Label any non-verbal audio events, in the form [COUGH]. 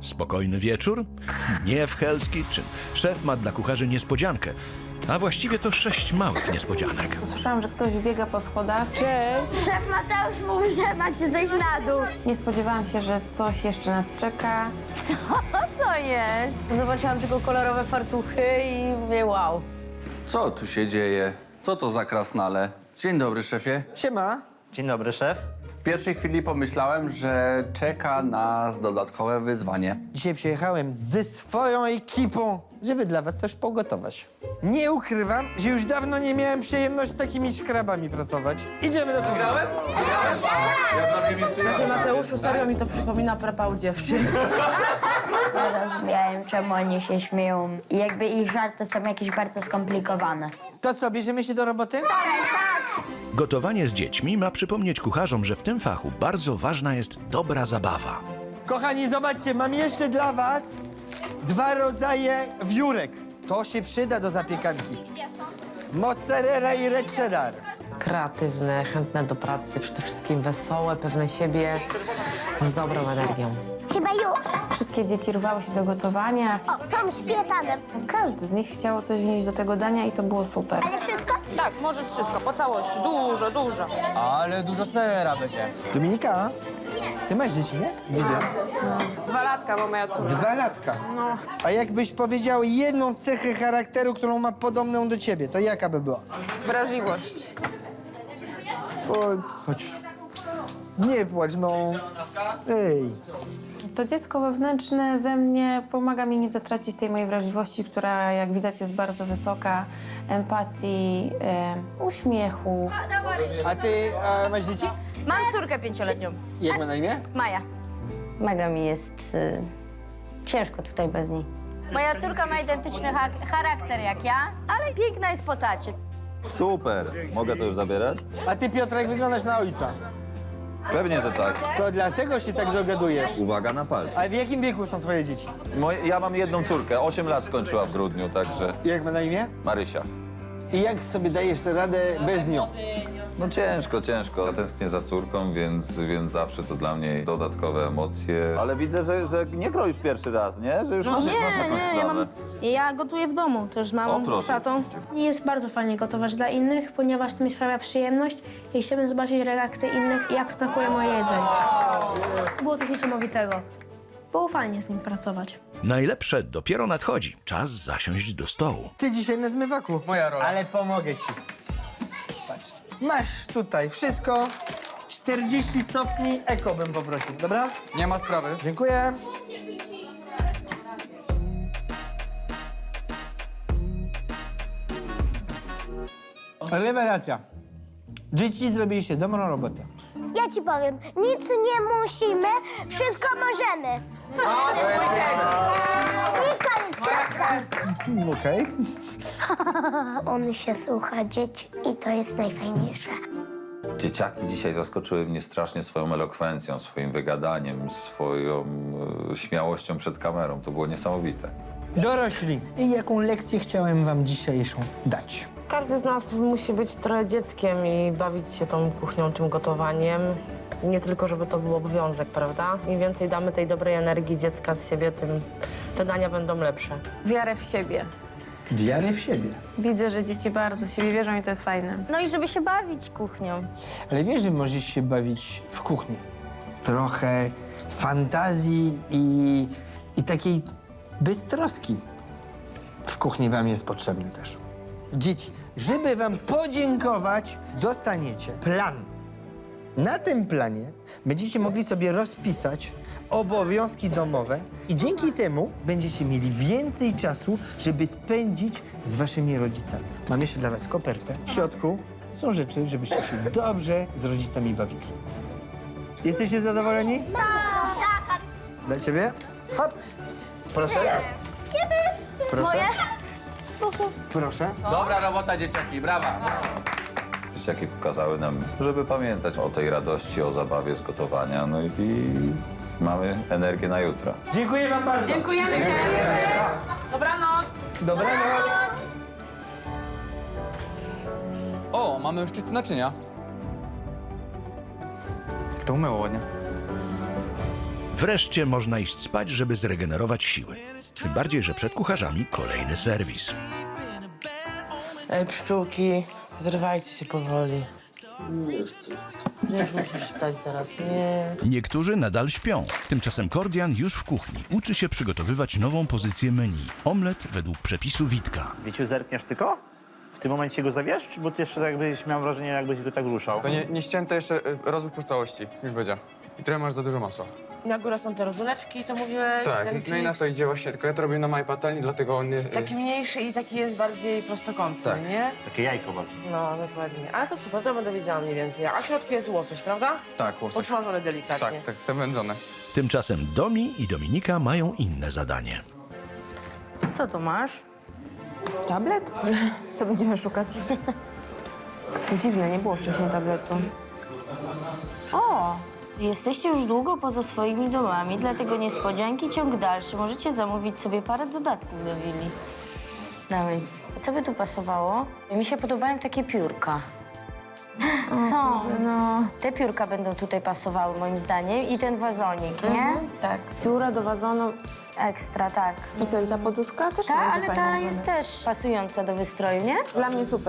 Spokojny wieczór? Nie w Hell's Kitchen. Szef ma dla kucharzy niespodziankę. A właściwie to sześć małych niespodzianek. Słyszałam, że ktoś biega po schodach. Szef Mateusz mówi, że macie zejść na dół. Nie spodziewałam się, że coś jeszcze nas czeka. Co jest? Zobaczyłam tylko kolorowe fartuchy i mówię wow. Co tu się dzieje? Co to za krasnale? Dzień dobry, szefie. Siema. Dzień dobry, szef. W pierwszej chwili pomyślałem, że czeka nas dodatkowe wyzwanie. Dzisiaj przyjechałem ze swoją ekipą, żeby dla was coś pogotować. Nie ukrywam, że już dawno nie miałem przyjemności z takimi szkrabami pracować. Idziemy do kuchni. Mateuszu, serio mi to przypomina prepał dziewczyn. [LAUGHS] Rozumiałem, czemu oni się śmieją. I jakby ich żarty są jakieś bardzo skomplikowane. To co, bierzemy się do roboty? Gotowanie z dziećmi ma przypomnieć kucharzom, że w tym fachu bardzo ważna jest dobra zabawa. Kochani, zobaczcie, mam jeszcze dla was dwa rodzaje wiórek. To się przyda do zapiekanki. Mozzarella i red cheddar. Kreatywne, chętne do pracy, przede wszystkim wesołe, pewne siebie, z dobrą energią. Chyba już. Wszystkie dzieci rwały się do gotowania. O, tą śmietanem. Każdy z nich chciało coś wnieść do tego dania i to było super. Ale wszystko? Tak, możesz wszystko, po całości, dużo, dużo. Ale dużo sera będzie. Dominika, ty masz dzieci, nie? Widzę. Dwa latka, bo moja córka. Dwa latka. A jakbyś powiedział jedną cechę charakteru, którą ma podobną do ciebie, to jaka by była? Wrażliwość. O, chodź. Nie płacz, no. Ej. To dziecko wewnętrzne we mnie pomaga mi nie zatracić tej mojej wrażliwości, która jak widać jest bardzo wysoka, empatii, e, uśmiechu. A ty a, masz dzieci? Mam córkę pięcioletnią, Jak ma na imię? Maja. Mega mi jest y, ciężko tutaj bez niej. Moja córka ma identyczny ha- charakter jak ja, ale piękna jest po tacie. Super. Mogę to już zabierać? A ty, Piotrek, wyglądasz na ojca. Pewnie, że tak. To dlaczego się tak dogadujesz? Uwaga na palce. A w jakim wieku są twoje dzieci? Moje, ja mam jedną córkę, 8 lat skończyła w grudniu, także Jak ma na imię? Marysia. I jak sobie dajesz radę bez nią? No ciężko, ciężko. Ja tęsknię za córką, więc, więc zawsze to dla mnie dodatkowe emocje. Ale widzę, że, że nie groisz pierwszy raz, nie? Że już masz, masz jakąś ja, sprawę. mam, ja gotuję w domu też z O, mamą, proszę. z tatą. Jest bardzo fajnie gotować dla innych, ponieważ to mi sprawia przyjemność i chciałbym zobaczyć reakcje innych, jak smakuje moje jedzenie. To było coś niesamowitego. Było fajnie z nim pracować. Najlepsze dopiero nadchodzi. Czas zasiąść do stołu. Ty dzisiaj na zmywaku. Moja rola. Ale pomogę ci. Patrz. Masz tutaj wszystko. 40 stopni eko bym poprosił, dobra? Nie ma sprawy. Dziękuję. Rewelacja. Dzieci zrobiliście dobrą robotę. Ja ci powiem, nic nie musimy, wszystko możemy. I koniec, kropka. Okej. [LAUGHS] On się słucha dzieci i to jest najfajniejsze. Dzieciaki dzisiaj zaskoczyły mnie strasznie swoją elokwencją, swoim wygadaniem, swoją e, śmiałością przed kamerą. To było niesamowite. Dorośli. I jaką lekcję chciałem wam dzisiejszą dać? Każdy z nas musi być trochę dzieckiem i bawić się tą kuchnią, tym gotowaniem. Nie tylko, żeby to był obowiązek, prawda? Im więcej damy tej dobrej energii dziecka z siebie, tym te dania będą lepsze. Wiarę w siebie. Wiary w siebie. Widzę, że dzieci bardzo w siebie wierzą i to jest fajne. No i żeby się bawić kuchnią. Ale wiesz, że możesz się bawić w kuchni. Trochę fantazji i, i takiej beztroski w kuchni wam jest potrzebny też. Dzieci, żeby wam podziękować, dostaniecie plan. Na tym planie będziecie mogli sobie rozpisać obowiązki domowe i dzięki temu będziecie mieli więcej czasu, żeby spędzić z waszymi rodzicami. Mam jeszcze dla was kopertę. W środku są rzeczy, żebyście się dobrze z rodzicami bawili. Jesteście zadowoleni? Tak. Dla ciebie? Hop. Proszę. Proszę. Moje? Proszę. Dobra robota, dzieciaki, brawa. Dzieciaki pokazały nam, żeby pamiętać o tej radości, o zabawie z gotowania. No i, i mamy energię na jutro. Dziękuję wam bardzo. Dziękujemy się! Dobranoc! Dobranoc. O, mamy już czyste naczynia. Kto umyło ładnie? Wreszcie można iść spać, żeby zregenerować siły. Tym bardziej, że przed kucharzami kolejny serwis. Ej, pszczółki, zrywajcie się powoli. Nie musisz wstać zaraz, nie. Niektórzy nadal śpią. Tymczasem Kordian już w kuchni uczy się przygotowywać nową pozycję menu. Omlet według przepisu Witka. Wieciu, zerkniesz tylko? W tym momencie go zawiesz? Czy Bo ty jeszcze jakbyś miał wrażenie, jakbyś go tak ruszał. To nie, nie ścięłem to jeszcze y, rozłóż po całości. Już będzie. I trochę masz za dużo masła. Na górę są te rodzyneczki, co mówiłeś, Tak, ten no i na chips. to idzie właśnie, tylko ja to robię na małej patelni, dlatego on nie... Taki mniejszy i taki jest bardziej prostokątny, Tak. nie? Takie jajko bardziej. No, dokładnie. Ale to super, to będę wiedziała mniej więcej. A w środku jest łosoś, prawda? Tak, łosoś. Podsmażony delikatnie. Tak, tak, te wędzone. Tymczasem Domi i Dominika mają inne zadanie. Co tu masz? Tablet? [LAUGHS] Co będziemy szukać? [LAUGHS] Dziwne, nie było wcześniej tabletu. O! Jesteście już długo poza swoimi domami, dlatego niespodzianki ciąg dalszy. Możecie zamówić sobie parę dodatków do willi. Dawaj. Co by tu pasowało? Mi się podobają takie piórka. Są. No, Te piórka będą tutaj pasowały moim zdaniem i ten wazonik, nie? tak. Pióra do wazonu. Ekstra, tak. I co, i ta poduszka też Ta, to będzie ale fajnie ta wyglądać. jest też pasująca do wystroju, nie? Dla mnie super.